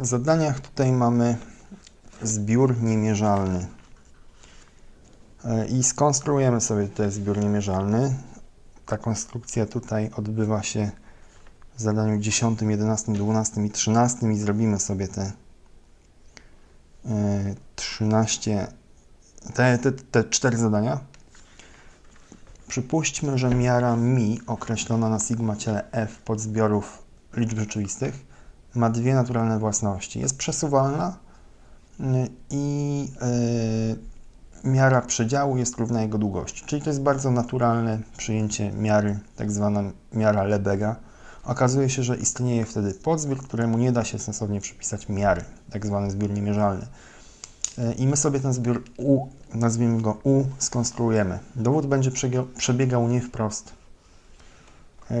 Zadaniach tutaj mamy zbiór niemierzalny. E, I skonstruujemy sobie tutaj zbiór niemierzalny. Ta konstrukcja tutaj odbywa się w zadaniu 10, 11, 12 i 13 i zrobimy sobie te e, 13, te, te, te 4 zadania. Przypuśćmy, że miara mi określona na sigma ciele f podzbiorów liczb rzeczywistych ma dwie naturalne własności. Jest przesuwalna y, i y, miara przedziału jest równa jego długości. Czyli to jest bardzo naturalne przyjęcie miary, tak zwana miara Lebega. Okazuje się, że istnieje wtedy podzbiór, któremu nie da się sensownie przypisać miary, tak zwany zbiór niemierzalny. Y, I my sobie ten zbiór U, nazwijmy go U, skonstruujemy. Dowód będzie przebiegał nie wprost.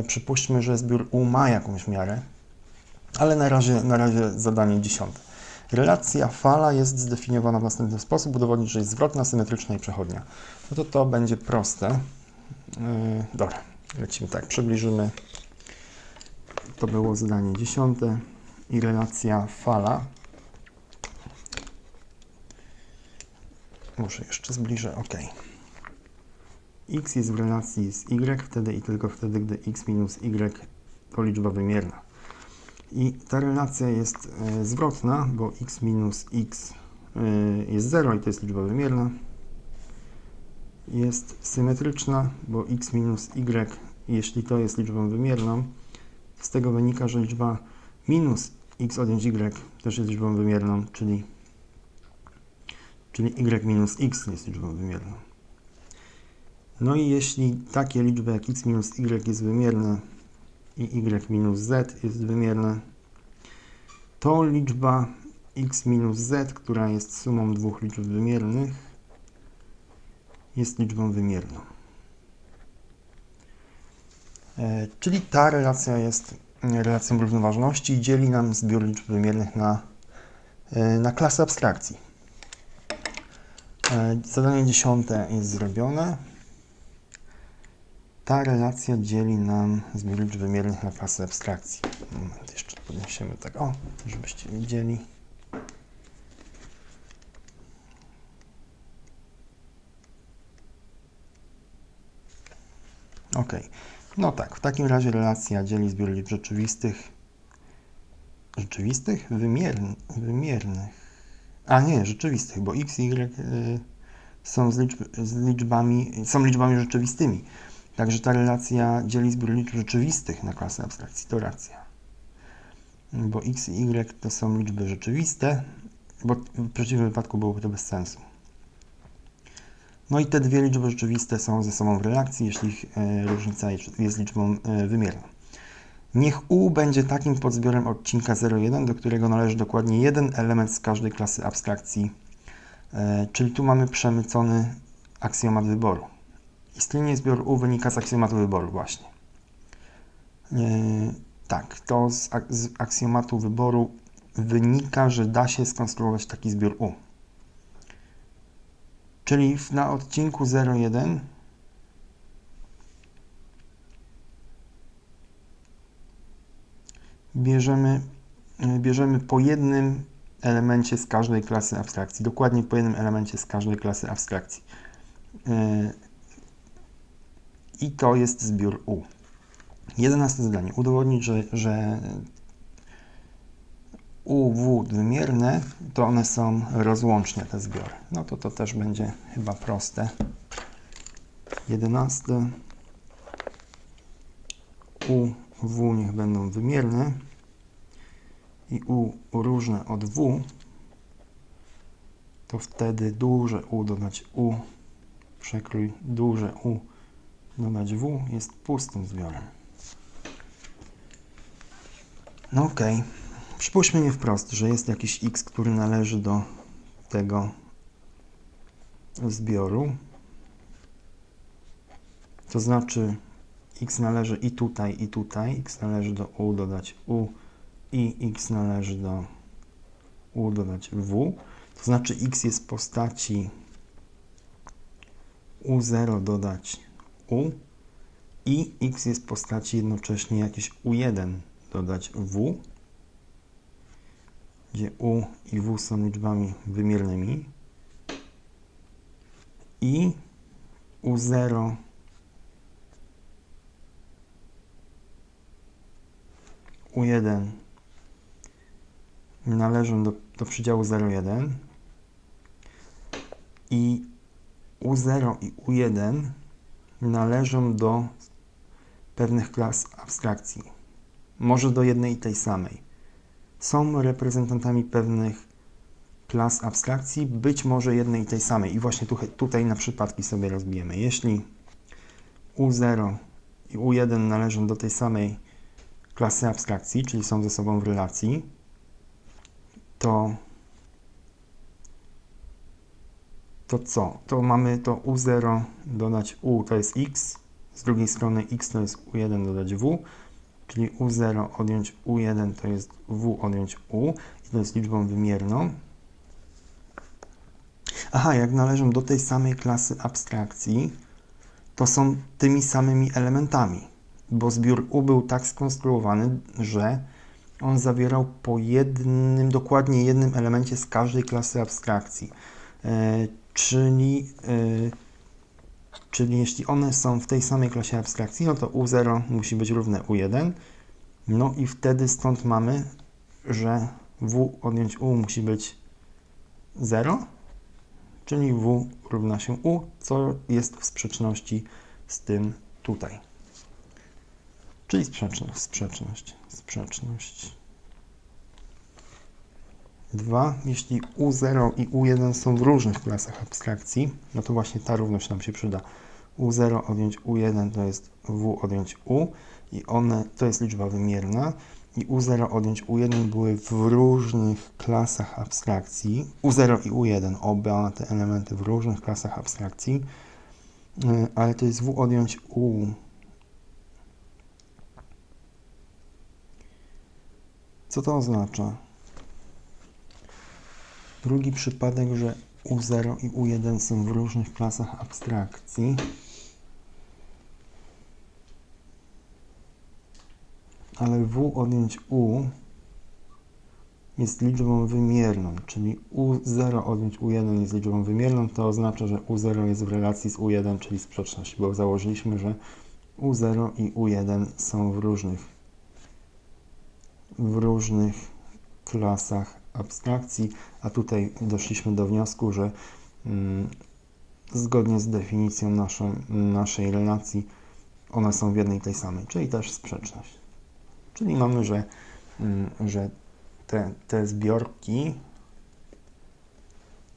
Przypuśćmy, że zbiór U ma jakąś miarę, ale na razie, na razie zadanie dziesiąte. Relacja fala jest zdefiniowana w następny sposób. Udowodnić, że jest zwrotna, symetryczna i przechodnia. No to to będzie proste. Yy, dobra, lecimy tak. Przybliżymy. To było zadanie dziesiąte i relacja fala. Muszę jeszcze zbliżę. OK. x jest w relacji z y wtedy i tylko wtedy, gdy x minus y to liczba wymierna. I ta relacja jest e, zwrotna, bo x minus x e, jest 0 i to jest liczba wymierna. Jest symetryczna, bo x minus y, jeśli to jest liczbą wymierną, z tego wynika, że liczba minus x odjąć y też jest liczbą wymierną, czyli, czyli y minus x jest liczbą wymierną. No i jeśli takie liczby jak x minus y jest wymierne, i y minus z jest wymierne, to liczba x minus z, która jest sumą dwóch liczb wymiernych, jest liczbą wymierną. E, czyli ta relacja jest e, relacją równoważności i dzieli nam zbiór liczb wymiernych na, e, na klasy abstrakcji. Zadanie dziesiąte jest zrobione. Ta relacja dzieli nam zbiór liczb wymiernych na klasy abstrakcji. Moment, jeszcze podniesiemy tak, o, żebyście widzieli. Ok, no tak, w takim razie relacja dzieli zbiór liczb rzeczywistych, rzeczywistych? Wymiern, wymiernych. A nie, rzeczywistych, bo x i y, są z, liczb, z liczbami, są liczbami rzeczywistymi. Także ta relacja dzieli zbiór liczb rzeczywistych na klasę abstrakcji. To racja. Bo x i y to są liczby rzeczywiste, bo w przeciwnym wypadku byłoby to bez sensu. No i te dwie liczby rzeczywiste są ze sobą w relacji, jeśli ich e, różnica jest, jest liczbą e, wymierną. Niech U będzie takim podzbiorem odcinka 0,1, do którego należy dokładnie jeden element z każdej klasy abstrakcji, e, czyli tu mamy przemycony aksjomat wyboru. Istnienie zbioru U wynika z aksjomatu wyboru właśnie. Yy, tak, to z, ak z aksjomatu wyboru wynika, że da się skonstruować taki zbiór U. Czyli w, na odcinku 0,1 bierzemy, yy, bierzemy po jednym elemencie z każdej klasy abstrakcji, dokładnie po jednym elemencie z każdej klasy abstrakcji. Yy, i to jest zbiór U. Jedenaste zadanie. Udowodnić, że, że U, W wymierne, to one są rozłączne, te zbiory. No to to też będzie chyba proste. Jedenaste. U, W niech będą wymierne i U różne od W, to wtedy duże U dodać U, przekrój duże U dodać W jest pustym zbiorem. No ok. Przypuśćmy nie wprost, że jest jakiś x, który należy do tego zbioru. To znaczy x należy i tutaj, i tutaj. x należy do u dodać u i x należy do u dodać w. To znaczy x jest w postaci u0 dodać u i x jest w postaci jednocześnie jakieś u1 dodać w. gdzie u i w są liczbami wymiernymi i u0 u1 należą do, do przedziału 0,1 i u0 i u1 należą do pewnych klas abstrakcji. Może do jednej i tej samej. Są reprezentantami pewnych klas abstrakcji, być może jednej i tej samej. I właśnie tu, tutaj na przypadki sobie rozbijemy. Jeśli u0 i u1 należą do tej samej klasy abstrakcji, czyli są ze sobą w relacji, to to co? To mamy to u0 dodać u to jest x, z drugiej strony x to jest u1 dodać w, czyli u0 odjąć u1 to jest w odjąć u i to jest liczbą wymierną. Aha, jak należą do tej samej klasy abstrakcji, to są tymi samymi elementami, bo zbiór U był tak skonstruowany, że on zawierał po jednym, dokładnie jednym elemencie z każdej klasy abstrakcji. Czyli, e, czyli jeśli one są w tej samej klasie abstrakcji, no to U0 musi być równe U1. No i wtedy stąd mamy, że W odjąć U musi być 0 czyli W równa się U, co jest w sprzeczności z tym tutaj. Czyli sprzeczność, sprzeczność, sprzeczność. 2. Jeśli U0 i U1 są w różnych klasach abstrakcji, no to właśnie ta równość nam się przyda. U0 odjąć U1 to jest W odjąć U i one to jest liczba wymierna i U0 odjąć U1 były w różnych klasach abstrakcji. U0 i U1, oba te elementy w różnych klasach abstrakcji, y, ale to jest W odjąć U. Co to oznacza? Drugi przypadek, że U0 i U1 są w różnych klasach abstrakcji. ale w odjąć u jest liczbą wymierną, czyli u0 odjąć u1 jest liczbą wymierną, to oznacza, że u0 jest w relacji z u1, czyli sprzeczność, bo założyliśmy, że u0 i u1 są w różnych, w różnych klasach abstrakcji, a tutaj doszliśmy do wniosku, że mm, zgodnie z definicją naszą, naszej relacji one są w jednej tej samej, czyli też sprzeczność. Czyli mamy, że, mm, że te, te zbiorki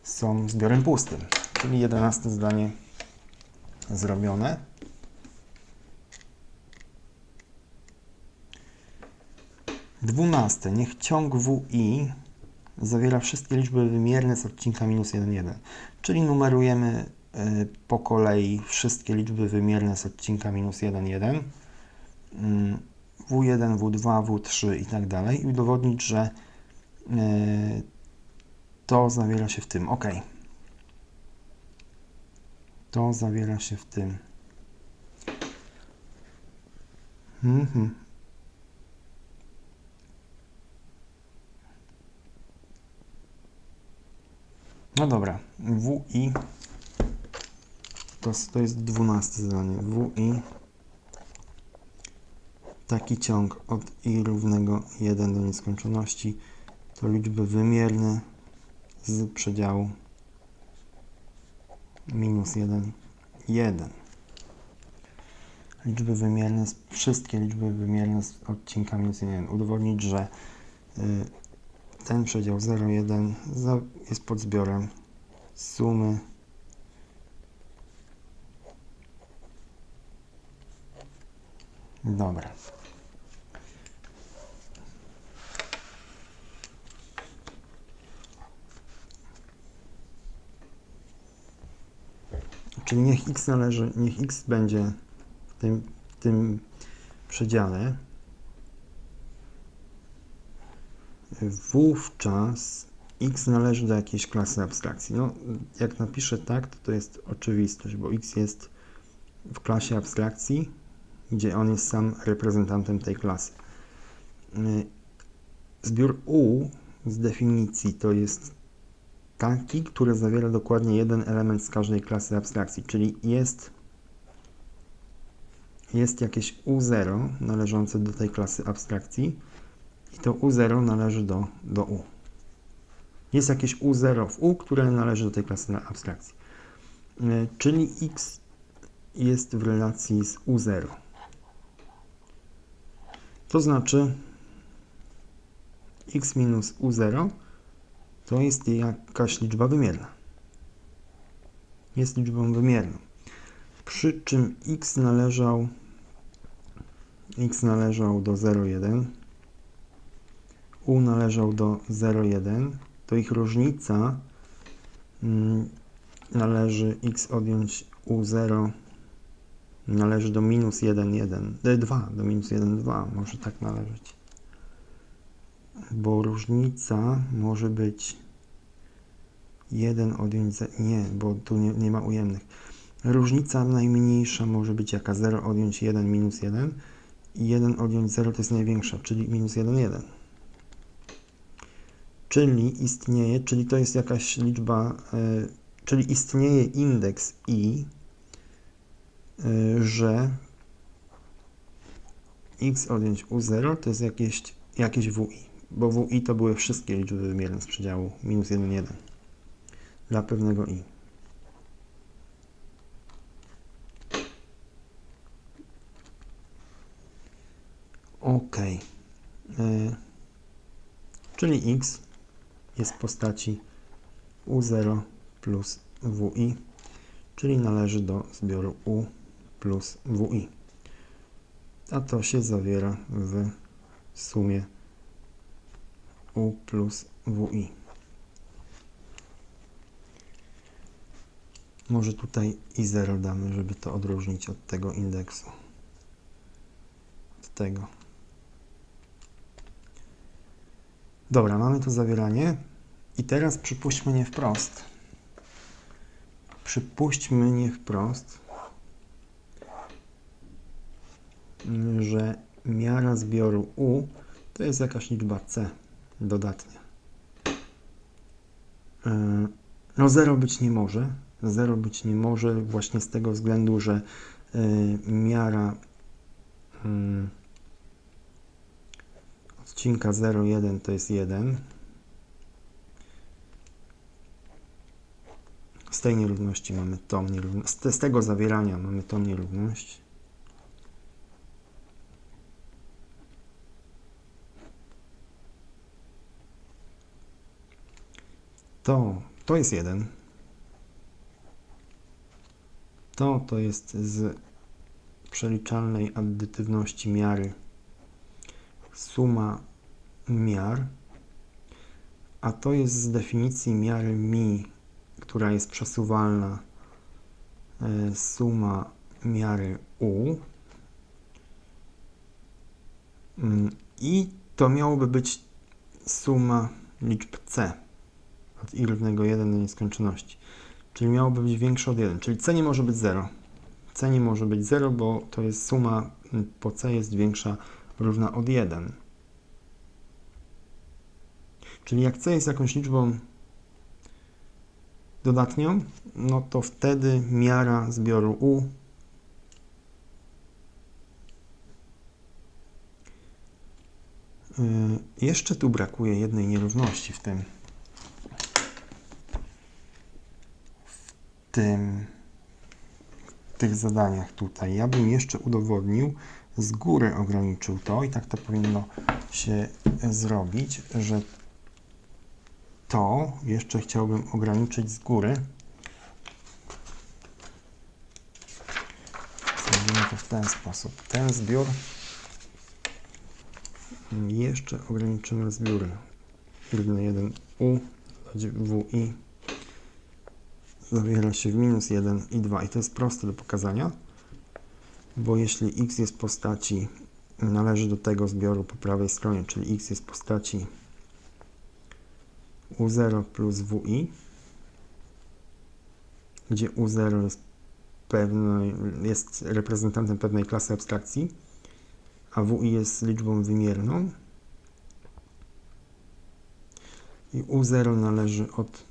są zbiorem pustym. Czyli jedenaste zdanie zrobione. Dwunaste. Niech ciąg WI zawiera wszystkie liczby wymierne z odcinka minus 1, 1. Czyli numerujemy y, po kolei wszystkie liczby wymierne z odcinka minus 1, 1. W1, W2, W3 i tak dalej i udowodnić, że e, to zawiera się w tym. OK. To zawiera się w tym. Mhm. No dobra, WI to, to jest dwunaste zdanie. WI taki ciąg od i równego 1 do nieskończoności to liczby wymierne z przedziału minus 1, 1. Liczby wymierne, wszystkie liczby wymierne z odcinka minus 1. Udowodnić, że y, ten przedział 0, 1 jest pod zbiorem sumy Dobra. Czyli niech x należy, niech x będzie w tym, w tym przedziale. Wówczas x należy do jakiejś klasy abstrakcji. No, jak napiszę tak, to to jest oczywistość, bo x jest w klasie abstrakcji, gdzie on jest sam reprezentantem tej klasy. Zbiór U z definicji to jest taki, który zawiera dokładnie jeden element z każdej klasy abstrakcji, czyli jest, jest jakieś U0 należące do tej klasy abstrakcji i to U0 należy do, do U. Jest jakieś U0 w U, które należy do tej klasy abstrakcji. Y, Czyli x jest w relacji z U0. To znaczy x minus U0 to jest jakaś liczba wymierna. Jest liczbą wymierną. Przy czym x należał x należał do 0,1 u należał do 0,1 to ich różnica mm, należy x odjąć u0 należy do minus 1,1 d 2 do minus 1,2 może tak należeć. Bo różnica może być 1 odjąć nie, bo tu nie, nie ma ujemnych. Różnica najmniejsza może być jaka? 0 odjąć 1 minus 1 i 1 odjąć 0 to jest największa, czyli minus 1, 1 czyli istnieje, czyli to jest jakaś liczba, y, czyli istnieje indeks i, y, że x odjąć u0 to jest jakieś, jakieś wi, bo wi to były wszystkie liczby wymierne z przedziału minus 1, 1 dla pewnego i. Ok. Y, czyli x jest w postaci u0 plus wi, czyli należy do zbioru u plus wi. A to się zawiera w sumie u plus wi. Może tutaj i 0 damy, żeby to odróżnić od tego indeksu. Od tego. Dobra, mamy tu zawieranie. I teraz przypuśćmy nie wprost. Przypuśćmy nie wprost, że miara zbioru U to jest jakaś liczba C dodatnia. Yy, No 0 być nie może. 0 być nie może właśnie z tego względu, że yy, miara yy, odcinka 0,1 to jest 1. Z tej nierówności mamy tą nierówność, z, te- z tego zawierania mamy tą nierówność. To, to jest 1. To, to jest z przeliczalnej addytywności miary suma miar, a to jest z definicji miary mi, która jest przesuwalna, e, suma miary u. Mm, I to miałoby być suma liczb c od i równego 1 do nieskończoności. Czyli miałoby być większe od 1, czyli c nie może być 0. c nie może być 0, bo to jest suma po c jest większa równa od 1. Czyli jak c jest jakąś liczbą dodatnią, no to wtedy miara zbioru u Yy, Jeszcze tu brakuje jednej nierówności w tym w tym w tych zadaniach tutaj. Ja bym jeszcze udowodnił, z góry ograniczył to i tak to powinno się zrobić, że to jeszcze chciałbym ograniczyć z góry. Zrobimy to w ten sposób. Ten zbiór jeszcze ograniczymy zbiór równy 1 u wi zawiera się w minus 1 i 2 i to jest proste do pokazania, bo jeśli x jest postaci należy do tego zbioru po prawej stronie, czyli x jest postaci u0 plus wi, gdzie u0 jest, pewnej, jest reprezentantem pewnej klasy abstrakcji, a wi jest liczbą wymierną, i U0 należy od,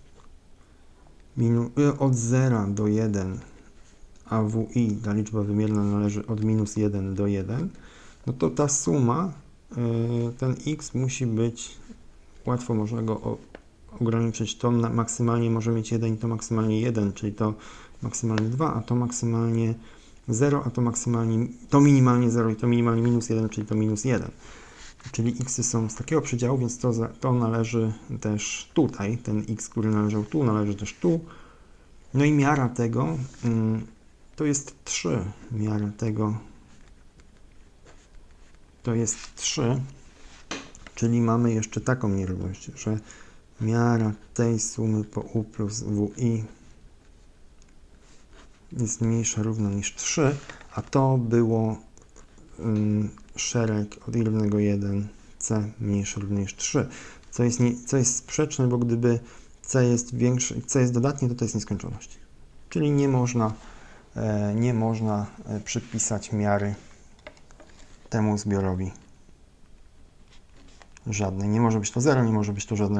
y, od 0 do 1, a WI, ta liczba wymierna należy od minus 1 do 1, no to ta suma, y, ten x musi być, łatwo można go ograniczyć, to maksymalnie może mieć 1 i to maksymalnie 1, czyli to maksymalnie 2, a to maksymalnie 0, a to maksymalnie, to minimalnie 0 i to minimalnie minus 1, czyli to minus 1. Czyli xy są z takiego przedziału, więc to, to należy też tutaj, ten x, który należał tu, należy też tu. No i miara tego mm, to jest 3. Miara tego to jest 3, czyli mamy jeszcze taką nierówność, że miara tej sumy po u plus wi jest mniejsza równa niż 3, a to było ym, szereg od i równego 1 c mniejsze równe niż 3, co jest, nie, co jest sprzeczne, bo gdyby c jest większe, c jest dodatnie, to to jest nieskończoność. Czyli nie można, nie można e, przypisać miary temu zbiorowi żadnej. Nie może być to 0, nie może być to żadne